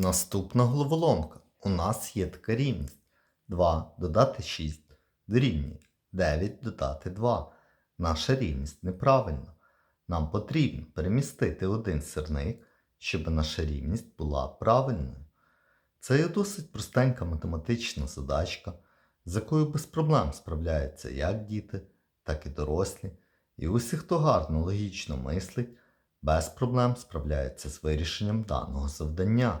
Наступна головоломка. У нас є така рівність. 2 додати 6 дорівнює 9 додати 2. Наша рівність неправильна. Нам потрібно перемістити один сірник, щоб наша рівність була правильною. Це є досить простенька математична задачка, з якою без проблем справляються як діти, так і дорослі. І усі, хто гарно логічно мислить, без проблем справляються з вирішенням даного завдання.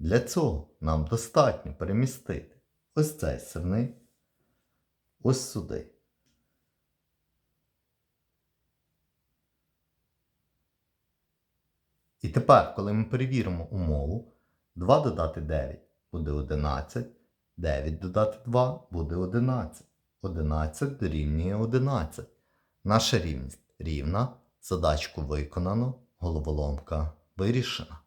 Для цього нам достатньо перемістити ось цей сирник ось сюди. І тепер, коли ми перевіримо умову, 2 додати 9 буде 11, 9 додати 2 буде 11. 11 дорівнює 11. Наша рівність рівна, задачку виконано, головоломка вирішена.